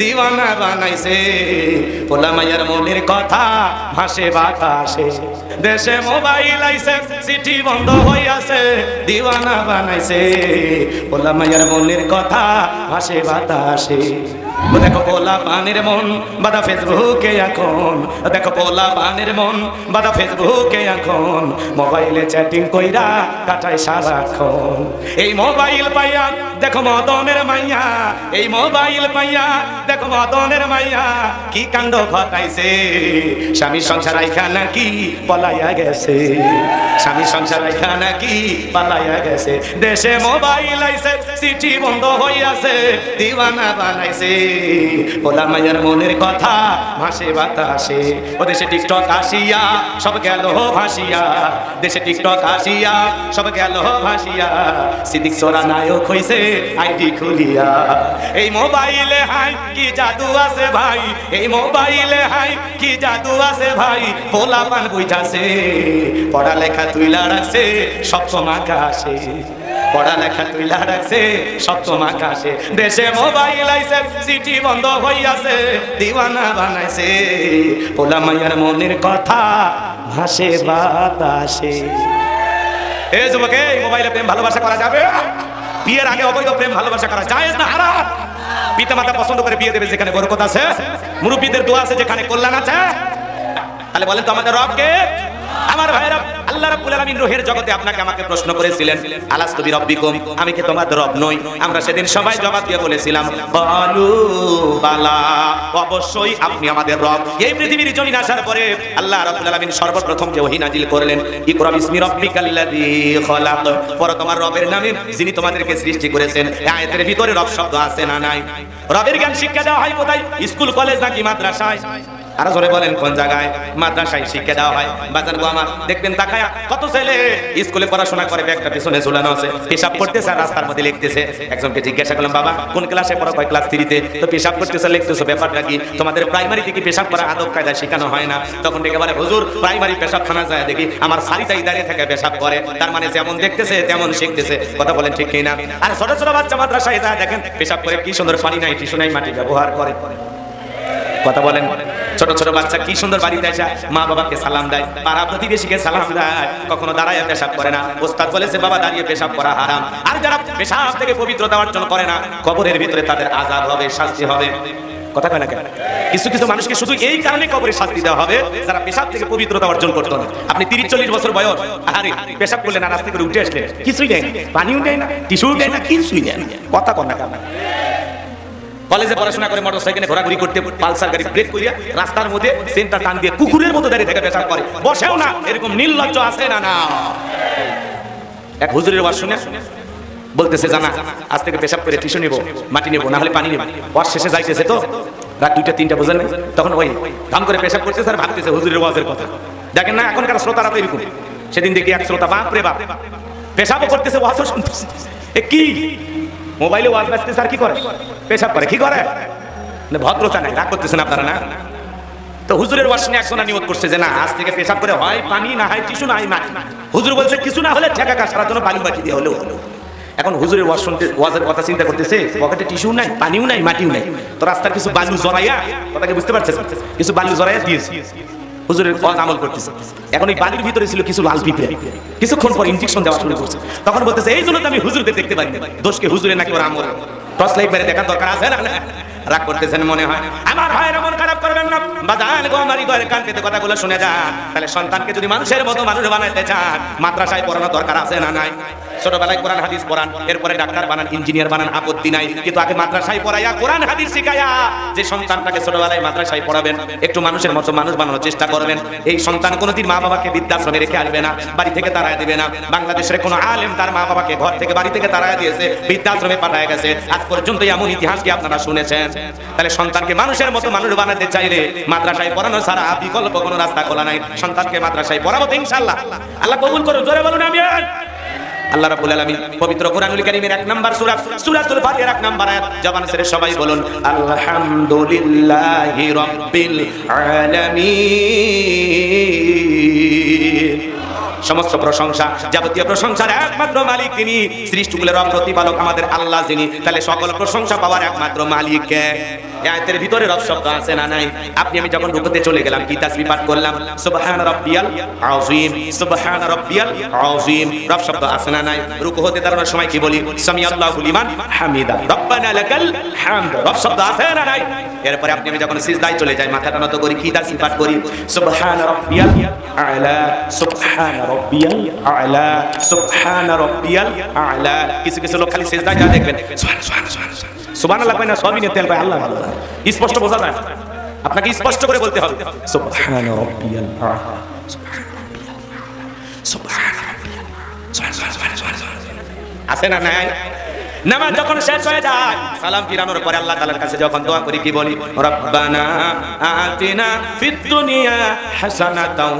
দিওয়ানা বানাইছে। পোলা মায়ের মনের কথা ভাসে বাতাসে। দেশে মোবাইল আইছে, চিঠি বন্ধ হই আছে দিওয়ানা বানাইছে। পোলা মাইয়ার মনের কথা ভাসে বাতাসে। দেখো পোলা পানের মন, বাদা ফেসবুকে এখন। দেখো পোলা পানের মন, বাদা ফেসবুকে এখন। মোবাইলে চ্যাটিং কইরা কাটায় সারাক্ষণ। এই মোবাইল পাইয়া দেখো মদনের মাইয়া, এই মোবাইল পাইয়া দেখো মদনের মাইয়া, কি কাণ্ড ঘটাইছে? স্বামী সংসার আইখা নাকি পলাইয়া গেছে? স্বামী সংসার আইখা নাকি পালাইয়া গেছে? দেশে মোবাইল আইছে, চিঠি বন্ধ হইয়াছে, দিওয়ানা বানাইছে। ওলা মনের কথা, ভাসে বাতাসে। ও দেশে টিকটক আসিয়া, সব গেল ভাসিয়া। দেশে টিকটক আসিয়া, সব গেল ভাসিয়া। সিদিক সোরা নায়ক হইছে আইডি খুলিয়া। এই মোবাইলে হাই, কি জাদু আছে ভাই? এই মোবাইলে হাই, কি জাদু আছে ভাই? পোলা পান বুঝাছে, পড়ালেখা তুইলা রাখছে, সপ্তম আকাশে। পড়ালেখা তুইলা রাখছে, সপ্তম আকাশে। দেশে মোবাইল আইছে সিটি বন্ধ হইয়াছে, দিওয়ানা বানাইছে। পোলা মাইয়ার মনের কথা ভাসে বাতাসে। এ যুবকে মোবাইলে প্রেম ভালোবাসা করা যাবে? বিয়ের আগে অবৈধ প্রেম ভালোবাসা করা যায় না, হারাম। পিতা মাতা পছন্দ করে বিয়ে দেবে যেখানে বরকত আছে। মুরব্বীদের দোয়া আছে যেখানে কল্যাণ আছে। তাহলে বলেন তো আমাদের রবকে? আমার ভাইরা আল্লাহ রাব্বুল আলামিন রূহের জগতে আপনাকে আমাকে প্রশ্ন করেছিলেন, আলাস্তু বিরাব্বিকুম? আমি কি তোমাদের রব নই? আমরা সেদিন সবাই জবাব দিয়ে বলেছিলাম, বলু, বালা, অবশ্যই আপনি আমাদের রব। এই পৃথিবীর জমিন আসার পরে আল্লাহ রাব্বুল আলামিন সর্বপ্রথম যে ওহী নাজিল করলেন ইকরা বিসমি রাব্বিকাল্লাযী খলাক। পরে তোমার রবের নামে যিনি তোমাদেরকে সৃষ্টি করেছেন, আয়াতের ভিতরে রব শব্দ আছে না নাই? রবের জ্ঞান শিক্ষা দেওয়া হয় কোথায়? স্কুল, কলেজ নাকি মাদ্রাসায়? আরও জোরে বলেন, কোন জায়গায়? মাদ্রাসায় শিক্ষা দেওয়া হয়। বাজার গো দেখবেন তাকায়া, কত ছেলে স্কুলে পড়াশোনা করে, ব্যাগটা পিছনে ঝুলানো আছে। পেশাব করতেছে, রাস্তার মধ্যে লিখতেছে। একজনকে জিজ্ঞাসা করলাম, বাবা, কোন ক্লাসে পড়া? হয় ক্লাস থ্রিতে? তো পেশাব করতেছে, লিখতেছো, ব্যাপারটা কি? তোমাদের প্রাইমারি থেকে পেশাব করা আদব কায়দা শেখানো হয় না। তখন ডেকে বলে হুজুর প্রাইমারি পেশাব খানা যায় দেখি, আমার সারিতাই দাঁড়িয়ে থেকে পেশাব করে। তার মানে যেমন দেখতেছে, তেমন শিখতেছে। কথা বলেন ঠিক কিনা? আর ছোট ছোট বাচ্চা মাদ্রাসায় যায় দেখেন, পেশাব করে কি সুন্দর পানি নাই, টিস্যু নাই, মাটি ব্যবহার করে। কথা বলেন। ছোট ছোট বাচ্চা কি সুন্দর বাড়িতে আসা, মা বাবাকে সালাম দেয়, পাড়া প্রতিবেশীকে সালাম দেয়। কখনো দাঁড়ায় পেশাব করে না। ওস্তাদ বলেছে, বাবা, দাঁড়িয়ে পেশাব করা হারাম। আর যারা পেশাব থেকে পবিত্রতা অর্জন করে না, কবরের ভিতরে তাদের আজাব হবে, শাস্তি হবে। কথা কয় না কেন? কিছু কিছু মানুষকে শুধু এই কারণে কবরে শাস্তি দেওয়া হবে, যারা পেশাব থেকে পবিত্রতা অর্জন করতো না। আপনি তিরিশ চল্লিশ বছর বয়স। আরে পেশাব করলেন আর আস্তে করে উঠে আসলেন কিছুই দেয় না। পানিও দেয় না টিস্যু দেয় না, কিছুই দেয় না। কথা কন না কেন? কলেজে পড়াশোনা করে মোটর সাইকেলে ঘোরাঘুরি করতে পালসার গাড়ি ব্রেক করিয়া রাস্তার মধ্যে সেন্টার টান দিয়ে কুকুরের মতো দাঁড়িয়ে থেকে পেশাব করে। বসেও না, এরকম নির্লজ্জ আছে না না। এক হুজুরের ওয়াজ শুনে বলতেছে, জানা, আজ থেকে পেশাব করে টিস্যু নেব, মাটি নেব, না হলে পানি নেব। ওয়াজ শেষে যাইতেছে তো, রাত দুইটা, তিনটা বোঝেন তখন ওই ধাম করে পেশাব করতেছে আর ভাবতেছে হুজুরের ওয়াজের কথা। দেখেন না, এখনকার শ্রোতারা তো এরকম। সেদিন দেখি এক শ্রোতা বাপ রে বাপ, পেশাবও করতেছে, ওয়াজও শুনতেছে। এ কি? মোবাইলে ওয়াজ বাজতেছে স্যার কি করে? পেশাব করে, কি করে? ভদ্রতা নাই, রাগ করতেছেন আপনারা না? তো হুজুরের ওয়াজ শুনে একজন নিয়ত করছে যে না, আজ থেকে পেশাব করে হয় পানি না হয় টিস্যু না হয় মাটি। হুজুর বলছে, কিছু না হলে ঠেকা কাজ সারার জন্য বালু বাটি দিয়ে হলেও হলো এখন হুজুরের ওয়াজ শুনতে, ওয়াজের কথা চিন্তা করতেছে, পকেটে টিস্যু নাই, পানিও নাই, মাটিও নাই। তো রাস্তার কিছু বালু জড়াইয়া, কথাকে বুঝতে পারছে কিছু বালু জড়াইয়া দিয়েছে। হুজুরের ওয়াজ আমল করতেছে। এখন এই বালির ভিতরে ছিল কিছু লাল পিঁপড়ে কিছুক্ষণ পর ইনজেকশন দেওয়া শুরু করছে। তখন বলতেছে, এই জন্য আমি হুজুরকে দেখতে পারি। দোষকে হুজুরে নাকি ওর আমল? টর্চ লাইট মেরে দেখার দরকার আছে না? রাগ করতেছেন মনে হয়। আমার ভাইয়ের মন খারাপ করবেন না। বাজান গো আমারই ঘরের কান পেতে কথাগুলো শুনে যান। তাহলে সন্তানকে যদি মানুষের মতো মানুষ বানাইতে চান, মাদ্রাসায় পড়ানো দরকার আছে না নাই? ছোটবেলায় কোরআন হাদিস পড়ান, এরপরে ডাক্তার বানান, ইঞ্জিনিয়ার বানান, আপত্তি নাই। কিন্তু আগে মাদ্রাসায় পড়াইয়া কোরআন হাদিস শিখাইয়া যে সন্তানটাকে ছোটবেলায় মাদ্রাসায় পড়াবেন, একটু মানুষের মতো মানুষ বানানোর চেষ্টা করবেন, এই সন্তান কোনোদিন মা বাবাকে বৃদ্ধাশ্রমে রেখে আসবে না, বাড়ি থেকে তাড়ায় দিবে না। বাংলাদেশের কোনো আলেম তার মা বাবাকে ঘর থেকে বাড়ি থেকে তাড়ায় দিয়েছে, বৃদ্ধাশ্রমে পাঠায় গেছে। আজ পর্যন্ত এমন ইতিহাস কি আপনারা শুনেছেন? তাহলে সন্তানকে মানুষের মতো মানুষ বানাতে চাইলে মাদ্রাসায় পড়ানো ছাড়া বিকল্প কোনো রাস্তা খোলা নাই। সন্তানকে মাদ্রাসায় পড়াবো তো ইনশাআল্লাহ। আল্লাহ কবুল করুন, জোরে বলুন আমি আল্লাহ রাব্বুল আলামিন পবিত্র কোরআনুল কারীমের এক নাম্বার সূরা, সূরাতুল ফাতিহার এক নাম্বার আয়াত, জবান সবাই বলুন, আলহামদুলিল্লাহি রাব্বিল আলামিন। সমস্ত প্রশংসা, যাবতীয় প্রশংসার একমাত্র মালিক তিনি, সৃষ্টিকুলের প্রতিপালক আমাদের আল্লাহ যিনি। তাহলে সকল প্রশংসা পাওয়ার একমাত্র মালিক কে? আয়াতের ভিতরে রব শব্দ আছে না নাই? আপনি আমি যখন রুকুতে চলে গেলাম, কি তাসবিহ পাঠ করলাম? সুবহান রাব্বিয়াল আযীম, সুবহান রাব্বিয়াল আযীম। রব শব্দ আছে না নাই? রুকু হতে দাঁড়ানোর সময় কি বলি? সামি আল্লাহু লিমান হামিদা। রব্বানা লাকাল হামদ। রব শব্দ আছে না নাই? এরপরে আপনি আমি যখন সিজদায় চলে যাই, মাথাটা নত করি, কি তাসবিহ পাঠ করি? সুবহান রাব্বিয়াল আলা, সুবহান রাব্বিয়াল আলা, সুবহান রাব্বিয়াল আলা। কিছু কিছু লোক খালি সিজদায় যা দেখবেন। সুবহান সুবহান সুবহান সুবহান। কয় না, সবই পায়, আল্লাহ আল্লাহ স্পষ্ট বোঝা যায়। আপনাকে স্পষ্ট করে বলতে হবে সুবহান। আছে না নাই নামাজ যখন শেষ হয়ে যায়, সালাম ফিরানোর পরে আল্লাহ তাআলার কাছে যখন দোয়া করি, কি বলি রব্বানা আতিনা ফিদ দুনিয়া হাসানাতাও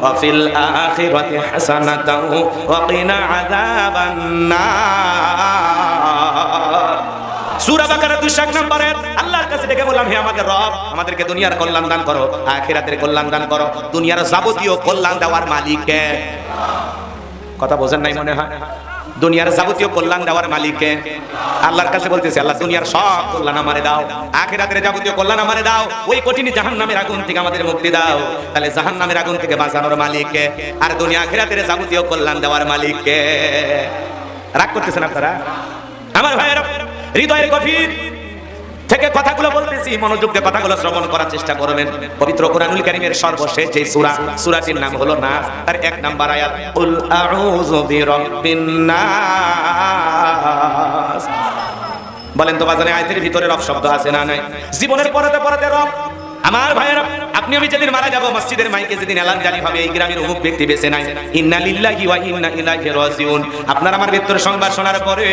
ওয়া ফিল আখিরাতি হাসানাতাও ওয়া কিনা আযাবান সূরা বাকারা 201 নম্বরে আল্লাহর কাছে ডেকে বললাম, হে আমাদের রব, আমাদেরকে দুনিয়ার কল্যাণ দান করো, আখিরাতের কল্যাণ দান করো। দুনিয়ার যাবতীয় কল্যাণ দেওয়ার মালিক কে কথা বোঝেন নাই মনে হয়? দুনিয়ার যাবতীয় কল্যাণ দেওয়ার মালিককে। আল্লাহর কাছে বলতেছে, আল্লাহ, দুনিয়ার সব কল্যাণ আমারে দাও, আখিরাতের যাবতীয় কল্যাণ আমারে দাও, ওই কঠিন জাহান্নামের আগুন থেকে আমাদের মুক্তি দাও। তাহলে জাহান্নামের আগুন থেকে বাঁচানোর মালিককে আর দুনিয়া আখিরাতের যাবতীয় কল্যাণ দেওয়ার মালিককে। রাগ করতেছেন আপনারা? আমার ভাইয়েরা হৃদয়ের গভীর থেকে কথাগুলো বলতেছি, মনোযোগ দিয়ে কথাগুলো শ্রবণ করার চেষ্টা করবেন। পবিত্র কোরআনুল কারীমের সর্বশেষ যে সূরা, সূরাটির নাম হলো না, তার এক নাম্বার আয়াত, কুল আউযু বিরাব্বিন নাস। বলেন তো বাজারে আয়াতের ভিতরে রব শব্দ আছে না নাই? জীবনের পরতে পরেতে রব আমার ভাইয়েরা, আপনি, আমি যেদিন মারা যাব, মসজিদের মাইকে যেদিন এলান জারি হবে, এই গ্রামের অমুক ব্যক্তি বেঁচে নাই। ইন্না লিল্লাহি ওয়া ইন্না ইলাইহি রাজিউন। আপনার আমার মৃত্যুর সংবাদ শোনার পরে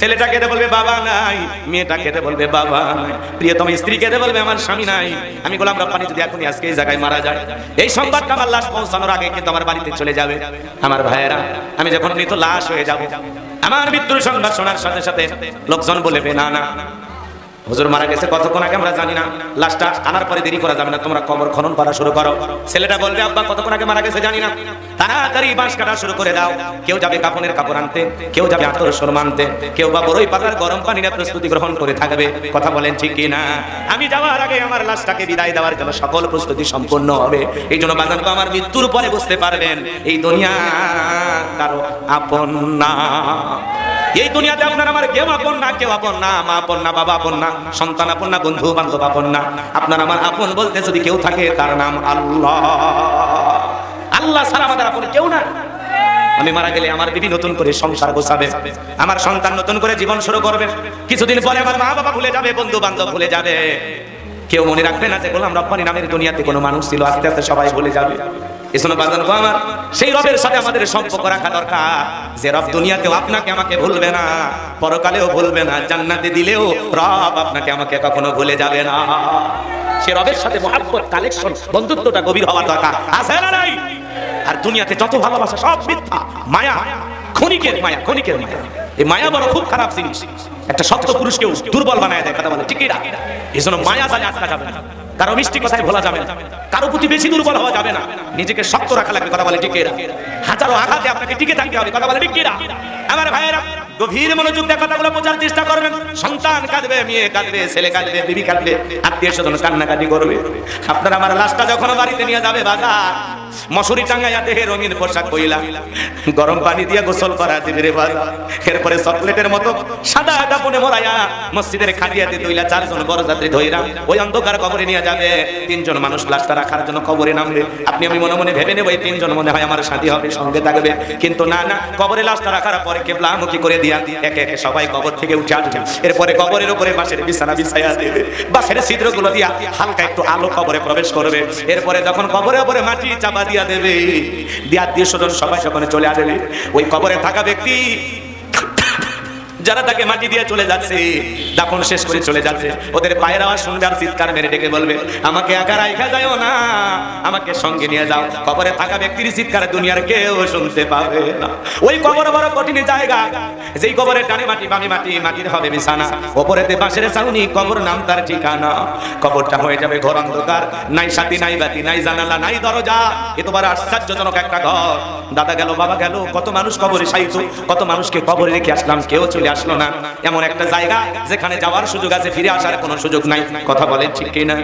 ছেলেটা কেঁদে বলবে, বাবা নাই। মেয়েটা কেঁদে বলবে, বাবা নাই। প্রিয়তম স্ত্রী কেঁদে বলবে, আমার স্বামী নাই। আমি গোলাম রব্বানি যদি এখনই আজকে এই জায়গায় মারা যায়, এই সংবাদটা আমার লাশ পৌঁছানোর আগে কিন্তু আমার বাড়িতে চলে যাবে। আমার ভাইয়েরা, আমি যখন মৃত লাশ হয়ে যাব, আমার মৃত্যুর সংবাদ শোনার সাথে সাথে লোকজন বলবে, না না হুজুর মারা গেছে কতক্ষণ আগে আমরা জানি না। লাশটা আনার পরে দেরি করা যাবে না। তোমরা কবর খনন করা শুরু করো। ছেলেটা বলবে, আব্বা, কতক্ষণ আগে মারা গেছে জানি না। তাড়াতাড়ি বাঁশ কাটা শুরু করে দাও। কেউ যাবে কাপনের কাপড় আনতে, কেউ যাবে আতর সরম আনতে, কেউ বা বড়ই পাতার গরম পানি নিয়ে প্রস্তুতি গ্রহণ করে থাকবে। কথা বলেন ঠিক কি না আমি যাওয়ার আগে আমার লাশটাকে বিদায় দেওয়ার জন্য সকল প্রস্তুতি সম্পন্ন হবে। এই জন্য বাজানকে আমার মৃত্যুর পরে বুঝতে পারবেন, এই দুনিয়া কারও আপন না। এই দুনিয়াতে আপনার আমার কেউ আপন না, কেউ আপন না, মা আপন না, বাবা আপন না, সন্তান আপন না, বন্ধু বান্ধব আপন না। আপনার আমার আপন বলতে যদি কেউ থাকে, তার নাম আল্লাহ। আল্লাহ ছাড়া আমাদের আপন কেউ না। আমি মারা গেলে আমার বিবি নতুন করে সংসার গোছাবে। আমার সন্তান নতুন করে জীবন শুরু করবে। কিছুদিন পরে আমার মা বাবা ভুলে যাবে বন্ধু বান্ধব ভুলে যাবে। কেউ মনে রাখবে না যে গোলাম রব্বানি নামের দুনিয়াতে কোনো মানুষ ছিল, আস্তে আস্তে সবাই ভুলে যাবে। এজন্য বাজান আমার, সেই রবের সাথে আমাদের রাখা দরকার। যে রব দুনিয়াতেও আপনাকে আমাকে ভুলবে না, পরকালেও ভুলবে না, জান্নাতে দিলেও রব আপনাকে আমাকে কখনো ভুলে যাবে না। সে রবের সাথে মহাব্বত, কালেকশন, বন্ধুত্বটা গভীর হওয়া দরকার। আছে না নাই? আর দুনিয়াতে যত ভালোবাসা, সব মিথ্যা, মায়া, ক্ষণিকের মায়া ক্ষণিকের মায়া। এই মায়া বড় খুব খারাপ জিনিস। একটা সত্য পুরুষকেও দুর্বল বানায় দেয়, কথা বলে ঠিকই না? এই জন্য মায়া জালে আটকা যাবে না। কারও মিষ্টি কথায় ভোলা যাবে না। কারও প্রতি বেশি দুর্বল হওয়া যাবে না। নিজেকে শক্ত রাখা লাগবে, কথা বলে টিকে হাজারো আঘাতে আপনাকে টিকে থাকতে হবে, কথা বলে টিকে আমার ভাইয়েরা, গভীর আপনার আমার লাশটা যখন বাড়িতে নিয়ে যাবে বাজার মশুরি টাঙ্গাইয়া দেহে রঙিন পোশাক কইলা গরম পানি দিয়ে গোসল করা দিবে রে বাজার এরপরে চকলেটের মতো সাদা কাপড়ে মরাইয়া মসজিদের খাটিয়াতে দুইলা চারজন বড় যাত্রী ধইরা ওই অন্ধকার কবরে নিয়ে যাবে। তিনজন মানুষ লাশটা রাখার জন্য কবরে নামবে। আপনি আমি মনে মনে ভেবে নেব এই তিনজন মনে হয় আমার সাথী হবে, সঙ্গে থাকবে। কিন্তু না না, কবরে লাশটা রাখার পরে কেবলামুখী করে দিয়া একে একে সবাই কবর থেকে উঠে আসবে। এরপরে কবরের উপরে বাঁশের বিছানা বিছাইয়া দেবে। বাঁশের ছিদ্রগুলো দিয়া হালকা একটু আলো কবরে প্রবেশ করবে। এরপরে যখন কবরে উপরে মাটি চাপা দিয়া দেবে। দিয়া দিয়ে স্বজন সবাই সেখানে চলে আসবে ওই কবরে থাকা ব্যক্তি যারা তাকে মাটি দিয়ে চলে যাচ্ছে, দাফন শেষ করে চলে যাচ্ছে। ওদের পায়ের আওয়াজ শুনবে আর চিৎকার মেরে ডেকে বলবে, আমাকে একা রাইখা যাও না, আমাকে সঙ্গে নিয়ে যাও। কবরে থাকা ব্যক্তির চিৎকার দুনিয়ার কেউ শুনতে পাবে না। ওই কবর বড় কঠিন জায়গা, যেই কবরের ডানে মাটি, বামে মাটি, মাটির হবে বিছানা। ওপরেতে বাঁশের ছাউনি, কবর নাম তার ঠিকানা। কবরটা হয়ে যাবে ঘর অন্ধকার, নাই সাথী, নাই বাতি, নাই জানালা, নাই দরজা। এ তোমার আশ্চর্যজনক একটা ঘর। দাদা গেল, বাবা গেল, কত মানুষ কবরে সাইতো কত মানুষকে কবরে রেখে আসলাম, কেউ চলে আসলো না। এমন একটা জায়গা যেখানে যাওয়ার সুযোগ আছে, ফিরে আসার কোনো সুযোগ নাই। কথা বলেন ঠিক কিনা?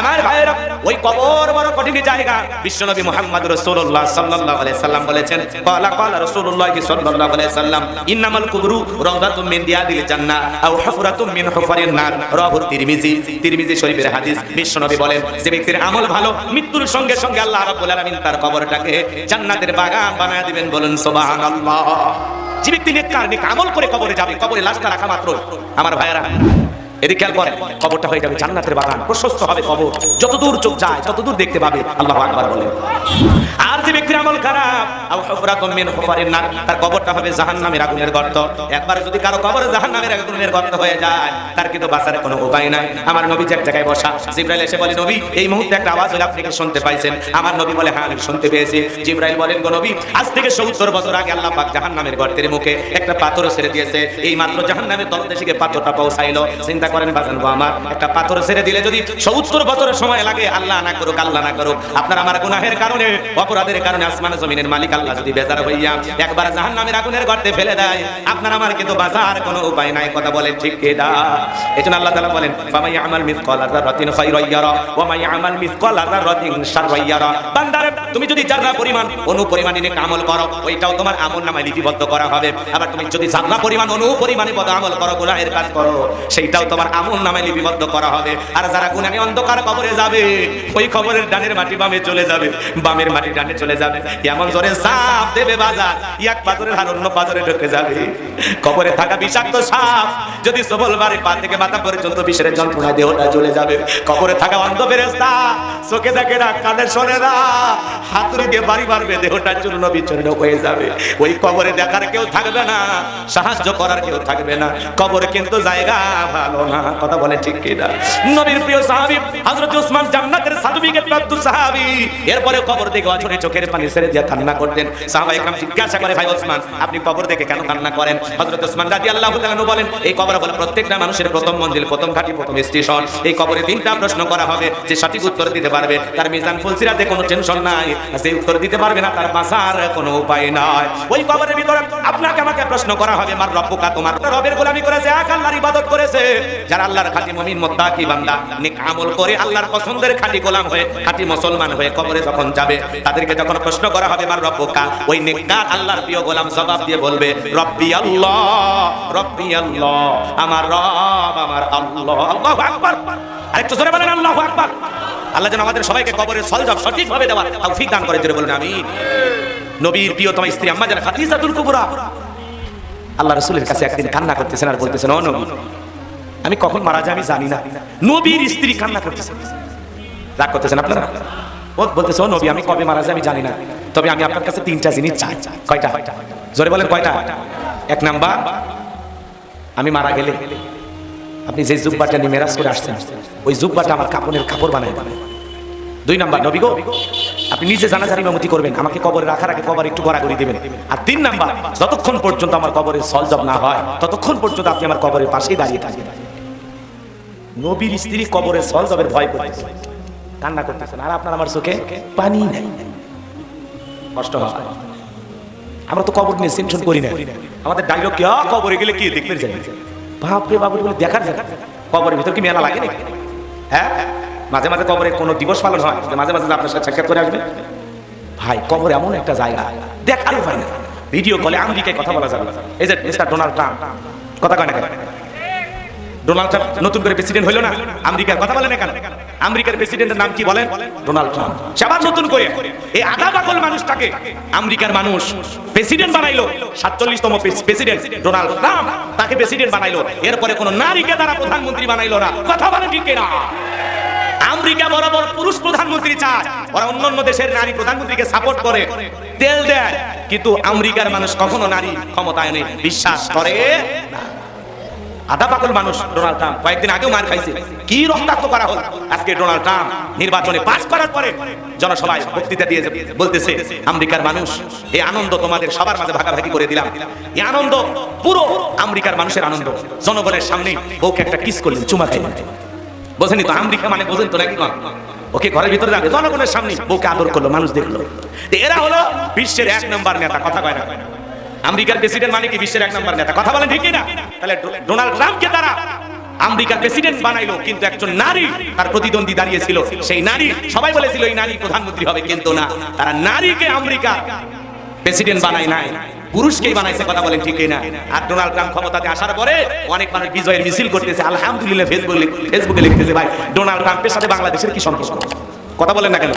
আমার ভাইয়েরা, ওই কবর বড় কঠিন জায়গা। বিশ্বনবী মুহাম্মদ রাসূলুল্লাহ সাল্লাল্লাহু আলাইহি সাল্লাম বলেছেন, ক্বালা ক্বালা রাসূলুল্লাহ সাল্লাল্লাহু আলাইহি সাল্লাম, ইন্নামাল কুবরু রাওদাতুম মিন রিয়াদিল জান্নাহ আও হুফরাতুম মিন হুফারিন নার। রাহু তিরমিজি। তিরমিজি শরীফের হাদিস বিশ্বনবী বলেন, যে ব্যক্তির আমল ভালো, মৃত্যুর সঙ্গে সঙ্গে আল্লাহ রাব্বুল আলামিন তার কবরটাকে জান্নাতের বাগান বানায় দিবেন বলুন সুবহানাল্লাহ। যে ব্যক্তি নেককার নেক আমল করে কবরে যাবে, কবরে লাশটা রাখা মাত্র। আমার ভাইয়েরা, এদিকে খেয়াল করেন, কবরটা হয়ে যাবে জান্নাতের বাগান। প্রশস্ত হবে কবর। যত দূর চোখ যায়, ততদূর দেখতে পাবে, আল্লাহ আকবার বলেন। আর যে ব্যক্তির আমল খারাপ। আও হুফরাতুম মিন হুফারিন নার। তার কবরটা হবে জাহান্নামের আগুনের গর্ত। একবার যদি কারও কবর জাহান্নামের আগুনের গর্ত হয়ে যায়, তার কিন্তু বাঁচার কোনো উপায় নাই। আমার নবী এক জায়গায় বসা, জিব্রাইল এসে বলে, নবী, এই মুহূর্তে একটা আওয়াজ হলে, আপনি কি শুনতে পাইছেন? আমার নবী বলে হ্যাঁ আমি শুনতে পেয়েছি। জিব্রাইল বলেন গো নবী, আজ থেকে 70 বছর আগে আল্লাহ পাক জাহান্নামের গর্তের মুখে একটা পাথর ছেড়ে দিয়েছে। এই মাত্র জাহান্নামের তলদেশে পাথরটা পৌঁছাইলো। চিন্তা করেন বাজানবো আমার, একটা পাথর ছেড়ে দিলে যদি 70 বছরের সময় লাগে, আল্লাহ না করুক, আল্লাহ না করুক। আপনার আমার গুনাহের কারণে অপরাধের কারণে আসমান জমিনের মালিক আল্লাহ যদি বেজার হইয়া একবার জাহান্নামের আগুনের গর্তে ফেলে দেয়, আপনার আমার কিন্তু বাজার কোনো উপায় নাই। কথা বলেন ঠিক কিনা এজন্য আল্লাহ তাআলা বলেন, ফামাই আমাল মিসকাল যারাতিন খায়রান ইয়ারা, ওয়া মাই আমাল মিসকাল যারাতিন শাররান ইয়ারা। বান্দারে তুমি যদি যারা পরিমাণ অনু পরিমাণে নেক আমল করো, ওইটাও তোমার আমল নামায় লিপিবদ্ধ করা হবে। আবার তুমি যদি যারা পরিমাণ অনু পরিমাণে বদ আমল করো, গুনাহের কাজ করো, সেইটাও তোমার আমল নামায় লিপিবদ্ধ করা হবে। আর যারা গুনাহে অন্ধকার কবরে যাবে, ওই কবরের ডানের মাটি বামে চলে যাবে, বামের মাটি ডানে চলে যাবে। এমন জোরে সাপ দেবে বাজার, এক পাথরের আর অন্য পাথরে ঢুকে যাবে। কবরে থাকা বিষাক্ত সাপ, যদি সবল বাড়ি পা থেকে মাথা পর্যন্ত বিষের যন্ত্রণায় দেহটা চলে যাবে। কবরে থাকা অন্ধ ফেরেস্তা চোখে দেখে না, কানে শোনে না। হাতুড়ি দিয়ে বাড়ি মারবে দেহটা চূর্ণ বিচূর্ণ হয়ে যাবে। ওই কবরে দেখার কেউ থাকবে না, সাহায্য করার কেউ থাকবে না। কবর কিন্তু জায়গা ভালো না, কথা বলে ঠিক কিনা? নবীর প্রিয় সাহাবী, হযরত ওসমান জান্নাতের সার্টিফিকেট প্রাপ্ত সাহাবী, এরপরে কবর দেখে অঝরে চোখের পানি ছেড়ে দিয়ে কান্না করতেন। সাহাবা একরাম জিজ্ঞাসা করে, ভাই ওসমান, আপনি কবর দেখে কেন কান্না করেন? হযরত ওসমান রাদিয়াল্লাহু তাআলা বলেন, এই কবর হলো প্রত্যেকটা মানুষের প্রথম মঞ্জিল প্রথম ঘাটি, প্রথম স্টেশন। এই কবরে তিনটা প্রশ্ন করা হবে, যে সঠিক উত্তর দিতে পারবে। তার মিজান ফুলসিরাতে কোনো টেনশন নাই। যে উত্তর দিতে পারবে না, তার বাঁচার কোনো উপায় নাই। ওই কবরের ভিতরে আপনাকে আমাকে প্রশ্ন করা হবে, মার রব্বুকা তোমার রবের গোলামি করেছে, এক আল্লাহর ইবাদত করেছে। যারা আল্লাহর খাঁটি মুমিন, মুত্তাকি বান্দা, নেক আমল করে আল্লাহর পছন্দের খাঁটি গোলাম হয়ে, খাঁটি মুসলমান হয়ে কবরে যখন যাবে, তাদেরকে যখন প্রশ্ন করা হবে, মার রব্বুকা, ওই নেককার আল্লাহর প্রিয় গোলাম জবাব দিয়ে বলবে, রব্বি আল্লাহ রব্বি আল্লাহ, আমার রব, আমার আল্লাহ, আল্লাহু আকবার। আরেকটু জোরে বলেন, আল্লাহু আকবার। আল্লাহ যেন আমাদের সবাইকে কবরের সলজব সঠিকভাবে দেওয়ার তৌফিক দান করে জোরে বলেন, আমিন। নবীর প্রিয়তম স্ত্রী আম্মা জান খাদিজাতুল কুবরা। আল্লাহ রাসূলের কাছে একদিন কান্না করতেছেন আর বলতেছেন, ও নবী, আমি কখন মারা যাই আমি জানি না। নবীর স্ত্রী কান্না করতেছেন রাগ করতেছেন আপনারা? ও বলতেছে, ও নবী, আমি কবে মারা যাই আমি জানি না। তবে আমি আপনার কাছে তিনটা জিনিস চাই। কয়টা? জোরে বলেন, কয়টা? এক নাম্বার, আমি মারা গেলে আপনি যে জুব্বাটা নিয়ে মেরাজ করে আসছেন, ওই জুব্বাটা আমার কাপড়ের কাপড় বানায় দুই নাম্বার, নবী গো, আপনি নিজে জানাজার ইমামতি করবেন, আমাকে কবরে রাখার আগে কবর একটু গড়াগড়ি দেবেন। আর তিন নাম্বার, যতক্ষণ পর্যন্ত আমার কবরের সলজব না হয়, ততক্ষণ পর্যন্ত আপনি আমার কবরের পাশেই দাঁড়িয়ে থাকেন নবীর স্ত্রী কবরের সলজবের ভয় করতেছে কান্না করতেছেন আর আপনার আমার চোখে পানি নেই। কষ্ট হয়। আমরা তো কবর নিয়ে টেনশন করি না। আমাদের ডায়লগ কি? কবরে গেলে কি? দেখবে জানি বাপরে বাবুরে বলে দেখার দেখা কবরের ভিতর কি মেলা লাগে নাকি হ্যাঁ? মাঝে মাঝে কবরে কোনো দিবস পালন হয় মাঝে মাঝে আপনার সাথে সাক্ষাৎ করে আসবে। ভাই, কবর এমন একটা জায়গা দেখার না। ভিডিও কলে আমেরিকায় কথা বলা যাবে। এই যে মিস্টার ডোনাল্ড ট্রাম্প, কথা কয় না ডোনাল্ড ট্রাম্প নতুন করে প্রেসিডেন্ট হইল না? আমেরিকার কথা বলেন কেন? আমেরিকার প্রেসিডেন্টের নাম কি বলেন? Donald Trump. সে নতুন করে এই আধা পাগল মানুষটাকে আমেরিকার মানুষ প্রেসিডেন্ট বানাইলো, সাতচল্লিশতম প্রেসিডেন্ট ডোনাল্ড ট্রাম্প তাকে প্রেসিডেন্ট বানাইলো। এরপরে কোন নারীকে তারা প্রধানমন্ত্রী বানাইলো না। কথা বলেন ঠিক না আমেরিকা বরাবর পুরুষ প্রধানমন্ত্রী চায়। ওরা অন্যান্য দেশের নারী প্রধানমন্ত্রীকে সাপোর্ট করে। তেল দেয়। কিন্তু আমেরিকার মানুষ কখনো নারী ক্ষমতায় নেই বিশ্বাস করে না। আধা পাগল মানুষ ডোনাল্ড ট্রাম্প। কয়েকদিন আগেও মার খাইছে। কি রক্তাক্ত করা হল? আজকে ডোনাল্ড ট্রাম্প নির্বাচনে পাস করার পরে জনসভায় বক্তৃতা দিয়ে বলতেছে, আমেরিকার মানুষ এই আনন্দ তোমাদের সবার মাঝে ভাগাভাগি করে দিলাম। এই আনন্দ পুরো আমেরিকার মানুষের আনন্দ। জনগণের সামনে বউকে একটা কিস করলেন, চুমা খাইলেন বোঝেনি তো, আমেরিকা মানে বোঝেন তো নাকি ওকে ঘরের ভিতরে রাখবে জনগণের সামনে বউকে আদর করল, মানুষ দেখল। এরা হলো বিশ্বের এক নম্বর নেতা, কথা কয় না। আমেরিকার প্রেসিডেন্ট মানে কি বিশ্বের এক নম্বর নেতা? কথা বলেন ঠিক না তাহলে ডোনাল্ড ট্রাম্পকে তারা আমেরিকার প্রেসিডেন্ট বানাইলো, কিন্তু একজন নারী তার প্রতিদ্বন্দ্বী দাঁড়িয়েছিল। সেই নারী, সবাই বলেছিল এই নারী প্রধানমন্ত্রী হবে, কিন্তু না। তারা নারীকে আমেরিকা প্রেসিডেন্ট বানায় নাই, পুরুষকেই বানাইছে, কথা বলেন ঠিক না আর ডোনাল্ড ট্রাম্প ক্ষমতাতে আসার পরে অনেক মানুষ বিজয়ের মিছিল করতেছে, আলহামদুলিল্লাহ ফেসবুকে ফেসবুকে লিখতেছে, ভাই, ডোনাল্ড ট্রাম্পের সাথে বাংলাদেশের কি সম্পর্ক? কথা বলেন না কেন?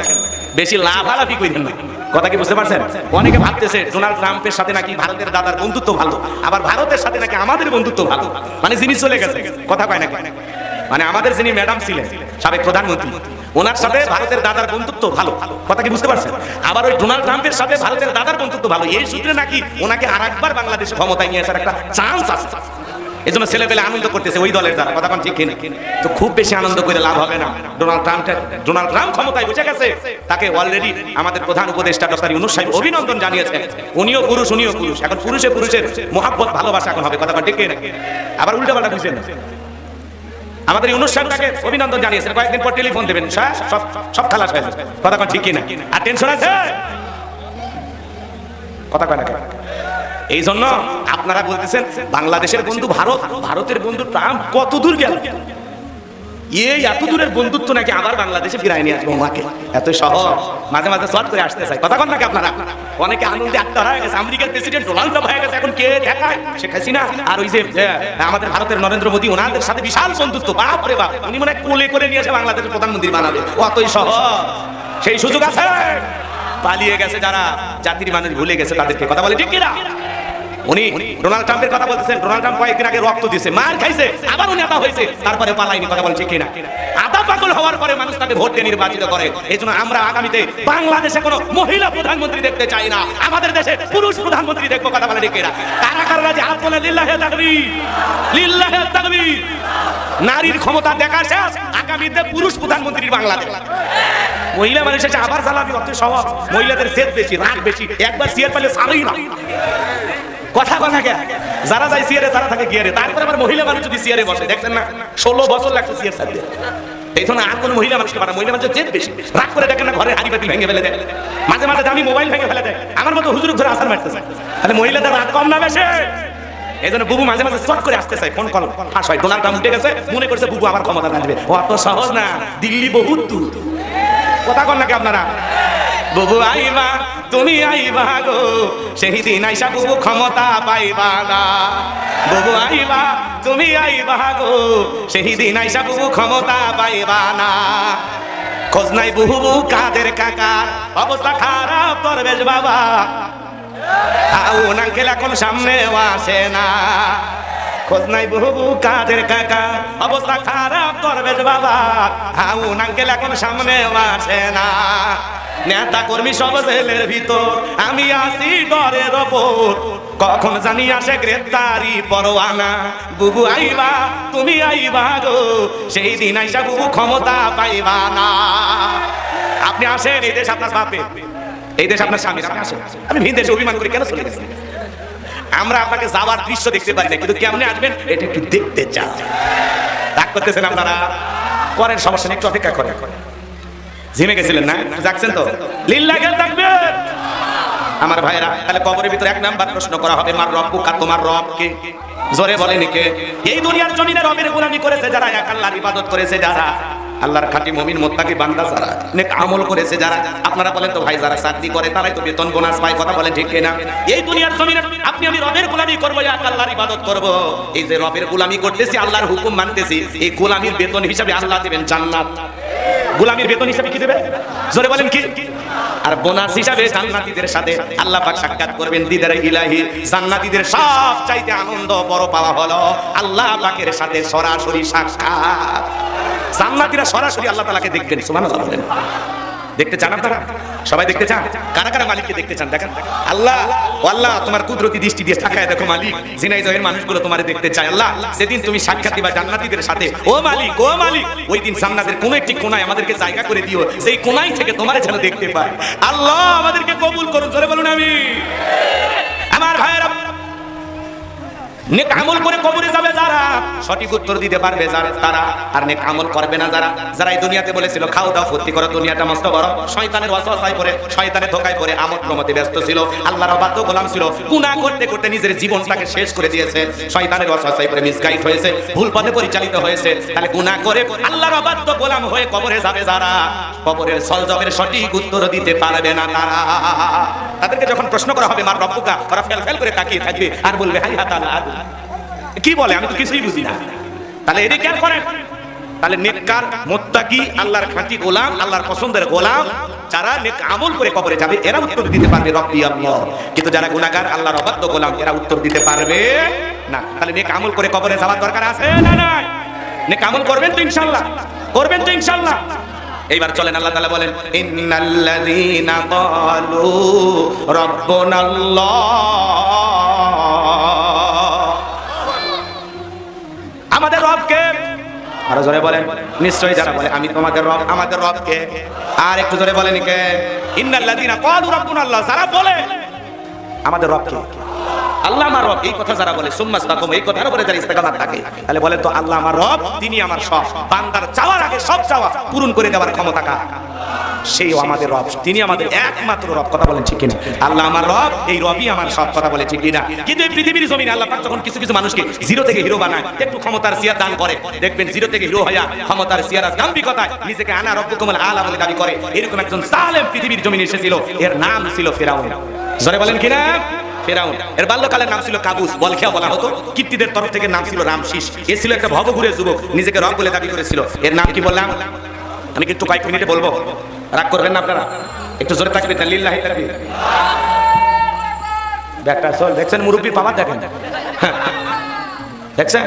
বেশি লাভালাভি কইলেন না। কথা কি বুঝতে পারছেন? অনেকে ভাবতেছে ডোনাল্ড ট্রাম্পের সাথে নাকি ভারতের দাদার বন্ধুত্ব ভালো, আবার ভারতের সাথে নাকি আমাদের বন্ধুত্ব ভালো। মানে জিনিস চলে গেছে, কথা কয় নাকি? মানে আমাদের যিনি ম্যাডাম ছিলেন, সাবেক প্রধানমন্ত্রী, ওনার সাথে ভারতের দাদার বন্ধুত্ব ভালো, কথা কি বুঝতে পারছেন? আবার ওই ডোনাল্ড ট্রাম্পের সাথে ভারতের দাদার বন্ধুত্ব ভালো, এই সূত্রে নাকি ওনাকে আর একবার বাংলাদেশে ক্ষমতায় নিয়ে আসার একটা চান্স আছে। এই জন্য ছেলে পেলে আনন্দ করতেছে ওই দলের দ্বারা কথা ঠিক কিনা? তো খুব বেশি আনন্দ করে লাভ হবে না। ডোনাল্ড ট্রাম্প ডোনাল্ড ট্রাম্প ক্ষমতায় বুঝে গেছে। তাকে অলরেডি আমাদের প্রধান উপদেষ্টা ডক্টর ইউনুস সাহেব অভিনন্দন জানিয়েছেন। উনিও পুরুষ উনিও পুরুষ। এখন পুরুষে পুরুষের মহাব্বত, ভালোবাসা এখন হবে, কথা ঠিক কিনা? আবার উল্টা পাল্টা বুঝছেন আমাদের এই অনুষ্ঠানটাকে অভিনন্দন জানিয়েছেন। কয়েকদিন পর টেলিফোন দেবেন। সব সব খালাস হয়ে কথা ঠিক কিনা? আর টেনশন আছে? কথা কয় না? এই জন্য আপনারা বলতেছেন, বাংলাদেশের বন্ধু ভারত, ভারতের বন্ধু ট্রাম্প, কত দূর গেল? এই এত দূরের বন্ধুত্ব নাকি আবার বাংলাদেশে ফিরাই নিয়ে আসব মাকে এত সহজ। মাঝে মাঝে শর্ট করে আসতে চাই। কথা নাকি আপনারা? অনেকে আনন্দে আত্মা হয়ে গেছে। আমেরিকার প্রেসিডেন্ট ডোনাল্ড ট্রাম্প হয়ে গেছে, এখন কে দেখায়? শেখ হাসিনা আর ওই যে আমাদের ভারতের নরেন্দ্র মোদী, ওনাদের সাথে বিশাল বন্ধুত্ব। বাপ রে বাপ, উনি মনে কোলে করে নিয়ে এসে বাংলাদেশের প্রধানমন্ত্রী বানাবে। অতই সহজ। সেই সুযোগ আছে? পালিয়ে গেছে যারা জাতির মানুষ ভুলে গেছে তাদেরকে। কথা বলে ঠিক কিনা? উনি ডোনাল্ড ট্রাম্পের কথা বলতেছেন, ডোনাল্ড ট্রাম্প কয়েকদিন আগে রক্ত দিয়েছে মার খাইছে আবার উনি আদা হয়েছে তারপরে পালাইনি কথা বলছে কিনা? আদা পাগল হওয়ার পরে মানুষ তাকে ভোট দিয়ে নির্বাচিত করে এই জন্য আমরা আগামীতে বাংলাদেশে কোনো মহিলা প্রধানমন্ত্রী দেখতে চাই না, আমাদের দেশে পুরুষ প্রধানমন্ত্রী দেখব, কথা বলে কিনা? কারা কারা রাজি? হাত বলে লিল্লাহে তাকবীর লিল্লাহে তাকবীর। নারীর ক্ষমতা দেখা শেষ, আগামীতে পুরুষ প্রধানমন্ত্রীর বাংলাদেশ। মহিলা মানুষ এসে আবার জ্বালাবি অত সহজ মহিলাদের জেদ বেশি, রাগ বেশি, একবার সিয়ার পেলে সারই না। কথা কথা কে? যারা যায় সিয়ারে তারা থাকে গিয়ারে। তারপরে আবার মহিলা মানুষ যদি সিয়ারে বসে, দেখছেন না? ষোলো বছর লাগছে সিয়ার সাথে। এই জন্য আর কোনো মহিলা মানুষকে পারে মহিলা মানুষের জেদ বেশি। রাগ করে দেখেন না, ঘরে হাড়ি পাতি ভেঙে ফেলে দেয়। মাঝে মাঝে দামি মোবাইল ভেঙে ফেলে দেয়। আমার মতো হুজুর ধরে আসার মারতেছে তাহলে মহিলাদের রাগ কম না বেশি? এই জন্য বুবু মাঝে মাঝে চট করে আসতে চায়, ফোন কল। ফাঁস হয় ডোনাল্ড ট্রাম্প উঠে গেছে। মনে করছে বুবু আবার ক্ষমতা আসবে অত সহজ না, দিল্লি বহুত দূর। কথা কন নাকি আপনারা? বুবু আইবা, তুমি আইবা গো। সেই দিন আইসা বুবু ক্ষমতা পাইবা না। বুবু আইবা, তুমি আইবা গো। সেই দিন আইসা বুবু ক্ষমতা পাইবা না। খোঁজ নাই বুবু কাদের কাকার অবস্থা খারাপ করবে বাবা। আউন আঙ্কেল এখন সামনে আসে না। খোঁজ নাই বহু কাদের কাকা, অবস্থা খারাপ করবে বাবা। আউন আঙ্কেল এখন সামনে আসে না। নেতা কর্মী সব জেলের ভিতর। আমি আসি ডরের ওপর। কখন জানি আসে গ্রেপ্তারি পরোয়ানা। বুবু আইবা, তুমি আইবা গো। সেই দিন আইসা বুবু ক্ষমতা পাইবা না। আপনি আসেন, এই দেশ আপনার বাপের এই দেশ আপনার স্বামী। আমি ভিন দেশে অভিমান করে, কেন চলে গেছি আমরা আপনাকে যাওয়ার দৃশ্য দেখতে পারি না, কিন্তু কেমনে আসবেন, এটা একটু দেখতে চান। রাগ করতেছেন আপনারা? করেন সমস্যা নেই, একটু অপেক্ষা করেন। ঝিমে গেছিলেন না? যাচ্ছেন তো? লিল্লা গেল থাকবেন। আমার ভাইরা, তাহলে কবরের ভিতরে এক নাম্বার প্রশ্ন করা হবে, মার রব কা তোমার রব কে জোরে বলেনি কে এই দুনিয়ার জমিনে রবের গোলামি করেছে যারা, এক আল্লাহর ইবাদত করেছে যারা। আল্লাহর খাঁটি মুমিন, মোত্তাকি বান্দা যারা, নেক আমল করেছে যারা। আপনারা বলেন তো, ভাই, যারা চাকরি করে, তারাই তো বেতন, বোনাস পায়, কথা বলেন ঠিক না এই দুনিয়ার জমিনে আপনি, আমি রবের গোলামি করব, এক আল্লাহর ইবাদত করব। এই যে রবের গোলামি করতেছি, আল্লাহর হুকুম মানতেছি, এই গোলামির বেতন হিসাবে আল্লাহ দেবেন জান্নাত। গোলামির বেতন হিসাবে কি দেবে? জোরে বলেন কি? আর বোনাস হিসাবে জান্নাতীদের সাথে আল্লাহ পাক সাক্ষাৎ করবেন, দিদারে ইলাহি, জান্নাতীদের সব চাইতে আনন্দ বড় পাওয়া হলো আল্লাহ পাকের সাথে সরাসরি সাক্ষাৎ। জান্নাতীরা সরাসরি আল্লাহ তাআলাকে দেখবেন, সুবহানাল্লাহ বলেন। দেখতে চান আপনারা? সবাই দেখতে চান? কারা কারা মালিককে দেখতে চান? দেখেন। আল্লাহ আল্লাহ, তোমার কুদরতি দৃষ্টি দিয়ে তাকায় দেখো মালিক। জিনাই জয়ের মানুষগুলো তোমার দেখতে চায়। আল্লাহ, সেদিন তুমি সাক্ষাৎ দিবা জান্নাতীদের সাথে। ও মালিক ও মালিক, ওই দিন জান্নাতের কোন একটি কোনায় আমাদেরকে জায়গা করে দিও। সেই কোনায় থেকে তোমার যেন দেখতে পায়। আল্লাহ, আমাদেরকে কবুল করুন। জোরে বলুন আমি নেক আমল করে কবরে যাবে যারা? সঠিক উত্তর দিতে পারবে যারা, তারা। আর নেক আমল করবে না যারা? যারা এই দুনিয়াতে বলেছিল, খাও দাও, ফুর্তি করো, দুনিয়াটা মস্ত বড়। শয়তানের ওয়াসওয়াসায় পড়ে শয়তানের ধোকায় পড়ে আমল প্রমতে ব্যস্ত ছিল। আল্লাহর অবাধ্য গোলাম ছিল। গুনাহ করতে করতে নিজের জীবনটাকে শেষ করে দিয়েছে। শয়তানের ওয়াসওয়াসায় পড়ে মিসগাইড হয়েছে, ভুল পথে পরিচালিত হয়েছে। তাহলে গুনাহ করে আল্লাহর অবাধ্য গোলাম হয়ে কবরে যাবে যারা? কবরের সলজবের সঠিক উত্তর দিতে পারবে না তারা। তাদেরকে যখন প্রশ্ন করা হবে, মার রব্বুকা? ওরা ফেল ফেল করে তাকিয়ে থাকবে। আর বলবে, হাই হাতালা কি বলে? আমি তো কিছুই বুঝি না। তাহলে এদিকে আর করেন। তাহলে নেককার, মোত্তাকি, আল্লাহর খাঁটি গোলাম, আল্লাহর পছন্দের গোলাম, যারা নেক আমল করে কবরে যাবে, এরা উত্তর দিতে পারবে রব্বি আল্লাহ। কিন্তু যারা গুনাহগার, আল্লাহর অবাধ্য গোলাম, এরা উত্তর দিতে পারবে না। তাহলে নেক আমল করে কবরে যাওয়ার দরকার আছে? না না। নেক আমল করবেন তো ইনশাআল্লাহ করবেন তো ইনশাআল্লাহ এইবার চলেন, আল্লাহ তাআলা বলেন, ইন্নাল্লাযীনা ক্বালু রাব্বুনাল্লাহ আমাদের রবকে? আরও জোরে বলেন। নিশ্চয়ই যারা বলে, আমি তোমাদের রব, আমাদের রবকে। আর একটু জোরে বলেন কে ইন্নাল্লাযীনা ক্বালু রাব্বুনাল্লাহ যারা বলে, আমাদের রবকে। আল্লাহ আমার রব, এই কথা যারা বলে সুম্মাস তাকুম এই কথার উপরে যারা ইস্তেকামাত থাকে, তাহলে বলেন তো, আল্লাহ আমার রব, তিনি আমার সব। বান্দার চাওয়ার আগে সব চাওয়া পূরণ করে দেওয়ার ক্ষমতা কার? সেই আমাদের রব, তিনি আমাদের একমাত্র রব, কথা বলেন ঠিক কিনা? আল্লাহ আমার রব, এই রবই আমার সব কথা বলে ঠিক কিনা? কিন্তু এই পৃথিবীর জমিনে আল্লাহ পাক যখন কিছু কিছু মানুষকে জিরো থেকে হিরো বানায়, একটু ক্ষমতার সিয়ার দান করে, দেখবেন জিরো থেকে হিরো হইয়া ক্ষমতার সিয়ার গাম্বিকতায় নিজেকে আনা রব্বুকুমুল আলা বলে দাবি করে। এরকম একজন সালেম পৃথিবীর জমিনে এসেছিল, এর নাম ছিল ফেরাউন। জোরে বলেন কিনা? ফেরাউন। এর বাল্যকালের নাম ছিল কাবুস, বলখেয়া বলা হতো। কীর্তিদের তরফ থেকে নাম ছিল রামশিস। এ ছিল একটা ভবঘুরে যুবক, নিজেকে রব বলে দাবি করেছিল। এর নাম কি বললাম? আমি কি একটু কয়েক মিনিটে বলব? রাগ করবেন না আপনারা? একটু জোরে থাকবে তা লিল্লাহি তাকবীর। ব্যাগটা চল, দেখছেন মুরব্বীর পাওয়ার দেখেন? দেখছেন?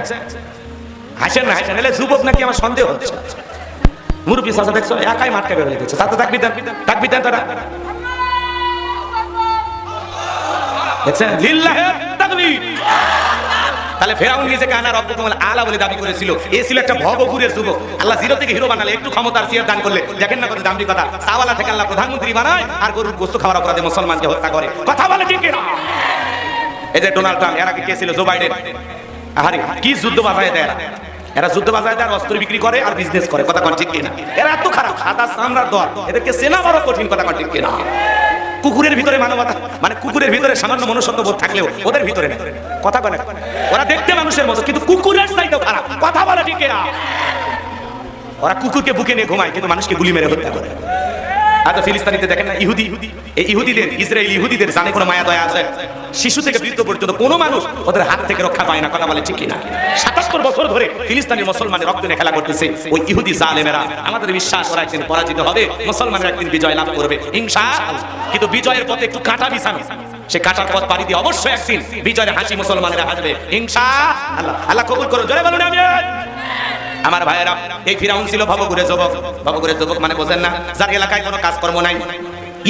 হাসেন না, হাসেন, এলে যুবক নাকি আমার সন্দেহ হচ্ছে। মুরব্বী চাচা, দেখছ? একাই মাঠকে বেরোলে দিচ্ছে চাচা থাকবি দেন থাকবি দেন তারা। দেখছেন? লিল্লাহি তাকবীর। তাহলে ফেরাউন নিজেকে আনা রব্বুকুম আলা বলে দাবি করেছিল। এ ছিল একটা ভবঘুরের যুবক। আল্লাহ জিরো থেকে হিরো বানালে, একটু ক্ষমতার সিয়ার দান করলে। দেখেন না কত দামি কথা। সাওয়ালা থেকে আল্লাহ প্রধানমন্ত্রী বানায় আর গরুর গোস্ত খাওয়ার অপরাধে মুসলমানকে হত্যা করে। কথা বলে ঠিক না এই যে ডোনাল্ড ট্রাম্প, এর আগে কে ছিল? Joe Biden. আরে কি যুদ্ধ বাজায় দেয় এরা? এরা যুদ্ধ বাজায় দেয় অস্ত্র বিক্রি করে আর বিজনেস করে। কথা কোন ঠিক কিনা? এরা এত খারাপ। সাদা সামরার দল। এদেরকে সেনা বড় কঠিন। কথা কোন ঠিক কিনা? কুকুরের ভিতরে মানবতা মানে কুকুরের ভিতরে সামান্য মনুষ্যত্ব বোধ থাকলেও ওদের ভিতরে নেই। কথা বলে ওরা দেখতে মানুষের মতো, কিন্তু কুকুরের চাইতেও খারাপ। কথা বলে ঠিক না ওরা কুকুরকে বুকে নিয়ে ঘুমায়, কিন্তু মানুষকে গুলি মেরে হত্যা করে। আচ্ছা ফিলিস্তিনিতে দেখেন না, ইহুদি, এই ইহুদিদের, ইসরায়েল ইহুদিদের জানে কোনো মায়া দয়া আছে? শিশু থেকে বৃদ্ধ পর্যন্ত কোনো মানুষ ওদের হাত থেকে রক্ষা পায় না, কথা বলে ঠিক সাতাত্তর বছর ধরে ফিলিস্তিনি মুসলমানের রক্ত নিয়ে খেলা করতেছে ওই ইহুদি জালেমেরা। আমাদের বিশ্বাস, ওরা একদিন পরাজিত হবে, মুসলমানের একদিন বিজয় লাভ করবে, ইনশাআল্লাহ। কিন্তু বিজয়ের পথে একটু কাঁটা বিছানো। সে কাটার পথ পাড়ি দিয়ে অবশ্যই একদিন বিজয়ের হাসি মুসলমানেরা হাসবে। হিংসা? আল্লাহ আল্লাহ কবুল করো, জোরে বলুন আমি আমার ভাইয়েরা, এই ফিরাউন ছিল ভবঘুরে যুবক। ভবঘুরে যুবক মানে বোঝেন না, যার এলাকায় কোনো কাজকর্ম নাই।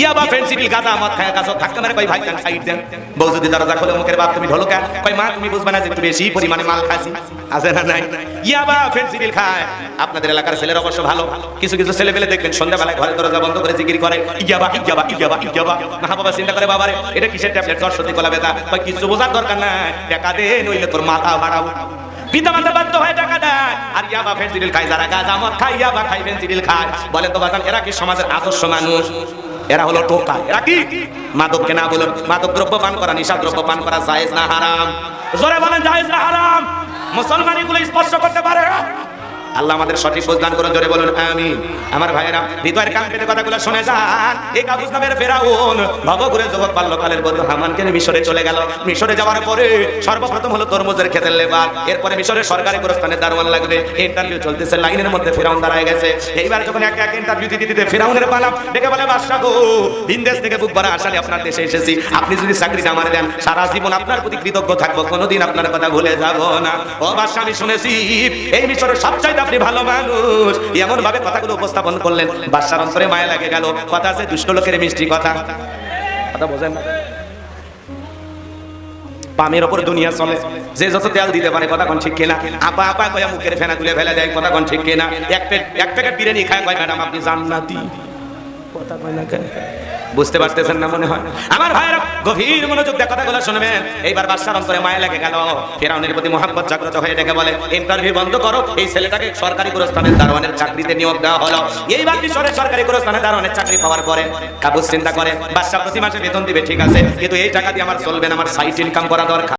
ইয়াবা ফেন্সিডিল গাজা মদ খায় গাছ ধাক্কা মেরে কই ভাই, কান সাইড দেন। বউ যদি দরজা খোলে, মুখের বাপ, তুমি ঢোলকা। কই মা, তুমি বুঝবে না যে একটু বেশি পরিমাণে মাল খাসি আছে না নাই? ইয়াবা ফেন্সিডিল খায়। আপনাদের এলাকার ছেলের অবশ্য ভালো। কিছু কিছু ছেলে পেলে দেখবেন সন্ধ্যাবেলায় ঘরে দরজা বন্ধ করে জিকির করে। ইয়াবা ইয়াবা ইয়াবা ইয়াবা মা বাবা চিন্তা করে, বাবারে, এটা কিসের ট্যাবলেট? জ্বর সর্দি ব্যথা। কই কিছু বোঝার দরকার নাই। টাকা দে, নইলে তোর মাথা ভাড়াও পিতা মাতা বাধ্য হয় আর ইয়াবা ফেন্সিডিল খায়, যারা গাঁজা মদ খায় ইয়াবা খায় ফেন্সিডিল খায়। বলেন তো, বাজান, এরা কি সমাজের আদর্শ মানুষ? এরা হলো টোকা। এরা কি? মাদককে না বলুন মাদক দ্রব্য পান করা নিশা দ্রব্য পান করা জায়েজ না হারাম? জোরে বলেন, জায়েজ না হারাম? মুসলমান এগুলো স্পর্শ করতে পারে? আল্লাহ আমাদের সঠিক বুঝদান করুন, জোরে বলুন আমি আমার ভাইয়েরা, হৃদয়ের কান পেতে কথাগুলো শুনে যান। এই কাবুস নামের ফেরাউন, ভবঘুরে যুবক বাল্যকালের বন্ধু হামানকে মিশরে চলে গেল। মিশরে যাওয়ার পরে সর্বপ্রথম হলো তরমুজের খেতের লেবার। এরপরে মিশরের সরকারি প্রস্থানে দারোয়ান লাগবে। ইন্টারভিউ চলতেছে, লাইনের মধ্যে ফেরাউন দাঁড়ায় গেছে। এইবার যখন এক এক ইন্টারভিউ দিতে দিতে ফেরাউনের পালাম ডেকে বলে বাদশাহ গো বিন্দেশ থেকে বুক ভরা আসালে আপনার দেশে এসেছি। আপনি যদি চাকরিটা আমার দেন, সারা জীবন আপনার প্রতি কৃতজ্ঞ থাকব, কোনোদিন আপনার কথা ভুলে যাব না। ও বাদশাহ, আমি শুনেছি, এই মিশরের সবচাইতে আপনি ভালো মানুষ। এমন ভাবে কথাগুলো উপস্থাপন করলেন। বাদশার অন্তরে মায়া লাগে গেল। কথা আছে দুষ্ট লোকের মিষ্টি কথা। কথা বোঝেন? না পামের ওপর দুনিয়া চলে। যে যত তেল দিতে পারে, কথা কোন ঠিক কিনা? আপা আপা কয়া মুখের ফেনা তুলে ফেলে দেয়, কথা কোন ঠিক কিনা? এক প্যাকেট এক প্যাকেট বিরিয়ানি খায় কয়, ম্যাডাম, আপনি জান্নাতি। কথা কয় না বুঝতে পারতেছেন না মনে হয়? আমার ভাইয়ের, গভীর মনোযোগ দিয়ে কথাগুলো শুনবেন এইবার বাদশার অন্তরে মায়া লেগে গেল। ফেরাউনের প্রতি মোহাম্মদ জাগ্রত হয়ে ডেকে বলে, ইন্টারভিউ বন্ধ করো। এই ছেলেটাকে সরকারি গুরুস্থানের দারোয়ানের চাকরিতে নিয়োগ দেওয়া হলো। এইবার মিশরে সরকারি গুরুস্থানের দারোয়ানের চাকরি পাওয়ার পরে কাবুস চিন্তা করে বাদশা প্রতি মাসে বেতন দিবে, ঠিক আছে। কিন্তু এই টাকা দিয়ে আমার চলবে না, আমার সাইড ইনকাম করা দরকার।